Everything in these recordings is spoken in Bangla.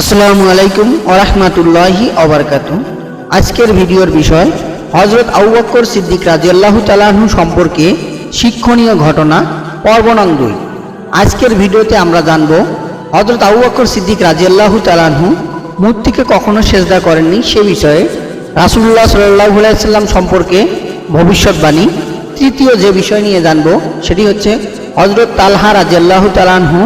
আসসালামু আলাইকুম ওরহমাতুল্লাহি অবরকাত আজকের ভিডিওর বিষয় হজরত আবু বকর সিদ্দিক রাজিয়াল্লাহু তালাহু সম্পর্কে শিক্ষণীয় ঘটনা, পর্ব নং দুই। আজকের ভিডিওতে আমরা জানব হজরত আবু বকর সিদ্দিক রাজিয়াল্লাহু তালাহু মূর্তিকে কখনো সেজদা করেননি সে বিষয়ে রাসুল্লাহ সাল্লাহু সাল্লাম সম্পর্কে ভবিষ্যৎবাণী। তৃতীয় যে বিষয় নিয়ে জানব, সেটি হচ্ছে হজরত তালহা রাজিয়াল্লাহু তালাহু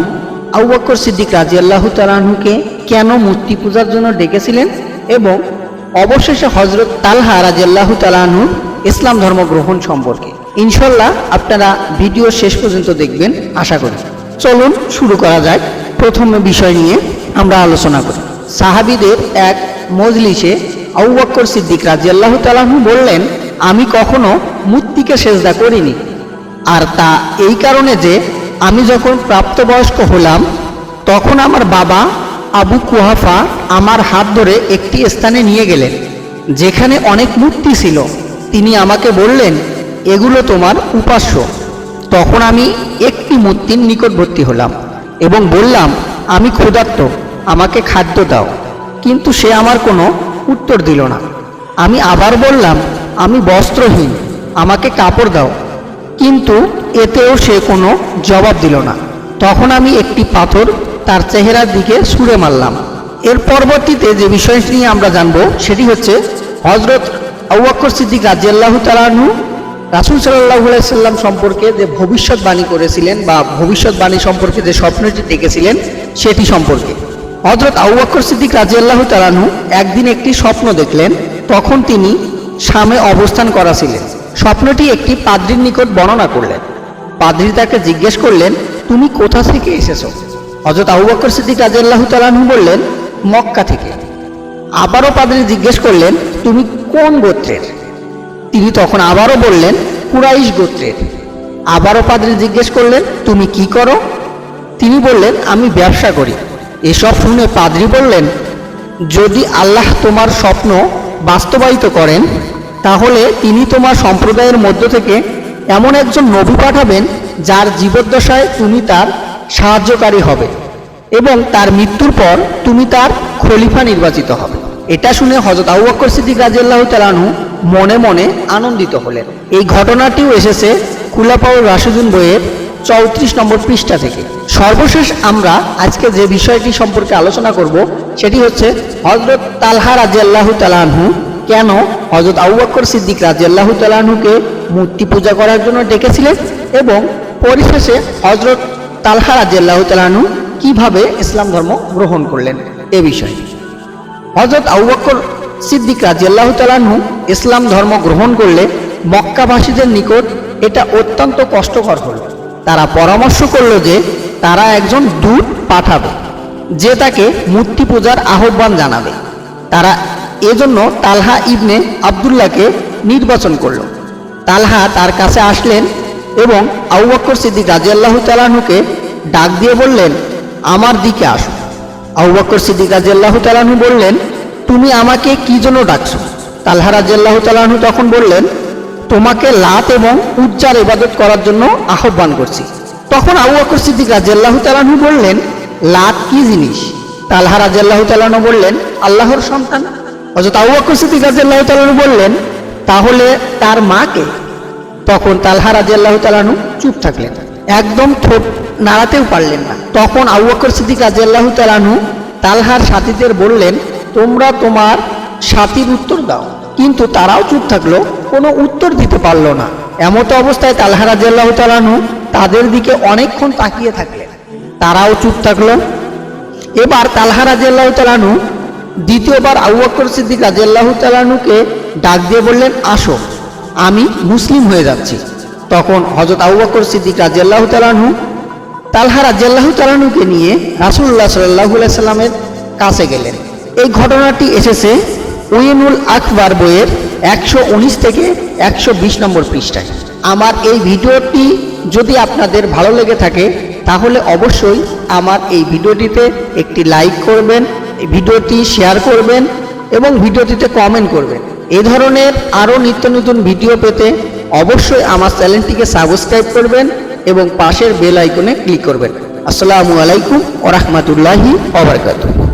আবু সিদ্দিক রাজি আল্লাহ তালাহুকে কেন মূর্তি পূজার জন্য ডেকেছিলেন এবং অবশেষে হজরত তালহা রাজি আল্লাহ তালাহু ইসলাম ধর্ম গ্রহণ সম্পর্কে। ইনশাল্লাহ আপনারা ভিডিও শেষ পর্যন্ত দেখবেন, আশা করি। চলুন শুরু করা যায় প্রথম বিষয় নিয়ে আমরা আলোচনা করি। সাহাবিদের এক মজলিসে আবু সিদ্দিক রাজি আল্লাহ তালাহু বললেন, আমি কখনো মূর্তিকে সেজদা করিনি। আর তা এই কারণে যে আমি যখন প্রাপ্তবয়স্ক হলাম, তখন আমার বাবা আবু কুহাফা আমার হাত ধরে একটি স্থানে নিয়ে গেলেন, যেখানে অনেক মূর্তি ছিল। তিনি আমাকে বললেন, এগুলো তোমার উপাস্য। তখন আমি একটি মূর্তির নিকটবর্তী হলাম এবং বললাম, আমি ক্ষুধার্ত, আমাকে খাদ্য দাও। কিন্তু সে আমার কোনো উত্তর দিল না। আমি আবার বললাম, আমি বস্ত্রহীন, আমাকে কাপড় দাও। কিন্তু এতেও সে কোনো জবাব দিল না। তখন আমি একটি পাথর তার চেহারার দিকে ছুঁড়ে মারলাম। এর পরবর্তীতে যে বিষয়টি নিয়ে আমরা জানব সেটি হচ্ছে হজরত আউ্বাক্কর সিদ্দিক রাজিয়াল্লাহ তালাহু রাসুল সাল্লাহ সাল্লাম সম্পর্কে যে ভবিষ্যৎবাণী করেছিলেন বা ভবিষ্যৎবাণী সম্পর্কে যে স্বপ্নটি দেখেছিলেন সেটি সম্পর্কে। হজরত আউ্বাক্কর সিদ্দিক রাজিয়াল্লাহ তালাহু একদিন একটি স্বপ্ন দেখলেন, তখন তিনি সামে অবস্থান করা ছিলেন। স্বপ্নটি একটি পাদ্রির নিকট বর্ণনা করলেন। পাদ্রি তাকে জিজ্ঞেস করলেন, তুমি কোথা থেকে এসেছ? হজরত আবু বকর সিদ্দিক রাজিয়াল্লাহু তালাহু বললেন, মক্কা থেকে। আবারও পাদ্রি জিজ্ঞেস করলেন, তুমি কোন গোত্রের? তিনি তখন আবারও বললেন, কুরাইশ গোত্রের। আবারও পাদ্রি জিজ্ঞেস করলেন, তুমি কি করো? তিনি বললেন, আমি ব্যবসা করি। এসব শুনে পাদ্রি বললেন, যদি আল্লাহ তোমার স্বপ্ন বাস্তবায়িত করেন তাহলে তিনি তোমার সম্প্রদায়ের মধ্য থেকে এমন একজন নবী পাঠাবেন যার জীবদ্দশায় তুমি তার সাহায্যকারী হবে এবং তার মৃত্যুর পর তুমি তার খলিফা নির্বাচিত হবে। এটা শুনে হজরত আবু বকর সিদ্দিক রাজিয়াল্লাহ তালানহু মনে মনে আনন্দিত হলেন। এই ঘটনাটিও এসেছে কুলাপাউর রাশিদুন বইয়ের চৌত্রিশ নম্বর পৃষ্ঠা থেকে। সর্বশেষ আমরা আজকে যে বিষয়টি সম্পর্কে আলোচনা করব, সেটি হচ্ছে হজরত তালহা রাজিয়াল্লাহ তালানহু কেন হজরত আবু বকর সিদ্দিক রাজিয়াল্লাহ তালাহুকে মূর্তি পূজা করার জন্য ডেকেছিলেন এবং পরিশেষে হজরত তালহা রাজিয়াল্লাহ তালাহু কীভাবে ইসলাম ধর্ম গ্রহণ করলেন এ বিষয়ে। হজরত আবু বকর সিদ্দিক রাজিয়াল্লাহ তালাহু ইসলাম ধর্ম গ্রহণ করলে মক্কাবাসীদের নিকট এটা অত্যন্ত কষ্টকর হল। তারা পরামর্শ করল যে তারা একজন দূত পাঠাবে, যে তাকে মূর্তি পূজার আহ্বান জানাবে। তারা এজন্য তালহা ইবনে আবদুল্লাহকে নির্বাচন করল। তালহা তার কাছে আসলেন এবং আবু বক্কর সিদ্দিক রাজিয়াল্লাহ তালাহুকে ডাক দিয়ে বললেন, আমার দিকে আসো। আবু বক্কর সিদ্দিক রাজিয়াল্লাহ তালাহু বললেন, তুমি আমাকে কি জন্য ডাকছো? তালহা রাজিয়াল্লাহ তালাহু তখন বললেন, তোমাকে লাত এবং উজ্জার ইবাদত করার জন্য আহ্বান করছি। তখন আবু বক্কর সিদ্দিক রাজিয়াল্লাহ তালাহু বললেন, লাত কি জিনিস? তালহা রাজিয়াল্লাহ তালাহু বললেন, আল্লাহর সন্তান। হজরত আবু বকর সিদ্দিক রাদিয়াল্লাহু তাআলা বললেন, তাহলে তার মাকে? তখন তালহা রাদিয়াল্লাহু তাআলাহু চুপ থাকলেন। একদম ঠোঁট নাড়াতেও পারলেন না। তখন আবু বকর সিদ্দিক রাদিয়াল্লাহু তাআলাহু তালহার সাথীদের বললেন, তোমরা তোমার সাথীর উত্তর দাও। কিন্তু তারাও চুপ থাকল, কোনো উত্তর দিতে পারল না। এমতো অবস্থায় তালহা রাদিয়াল্লাহু তাআলাহু তাদের দিকে অনেকক্ষণ তাকিয়ে থাকলেন। তারাও চুপ থাকল। এবার তালহা রাদিয়াল্লাহু তাআলাহু দ্বিতীয়বার আবু বকর সিদ্দিক রাজিয়াল্লাহু তালানুকে ডাক দিয়ে বললেন, আসো, আমি মুসলিম হয়ে যাচ্ছি। তখন হজরত আবু বকর সিদ্দিক রাজিয়াল্লাহু তালানহু তালহা রাজিয়াল্লাহু তালানুকে নিয়ে রাসুল্লাহ সাল্লাহ সাল্লামের কাছে গেলেন। এই ঘটনাটি এসেছে উইনুল আকবর বইয়ের একশো উনিশ থেকে একশো বিশ নম্বর পৃষ্ঠায়। আমার এই ভিডিওটি যদি আপনাদের ভালো লেগে থাকে, তাহলে অবশ্যই আমার এই ভিডিওটিতে একটি লাইক করবেন ভিডিওটি শেয়ার করবেন এবং ভিডিওটিতে কমেন্ট করবেন। এ ধরনের আরও নিত্য নতুন ভিডিও পেতে অবশ্যই আমার চ্যানেলটিকে সাবস্ক্রাইব করবেন এবং পাশের বেল আইকনে ক্লিক করবেন। আসসালামু আলাইকুম ওরহমতুল্লাহি ওবরকাতুহ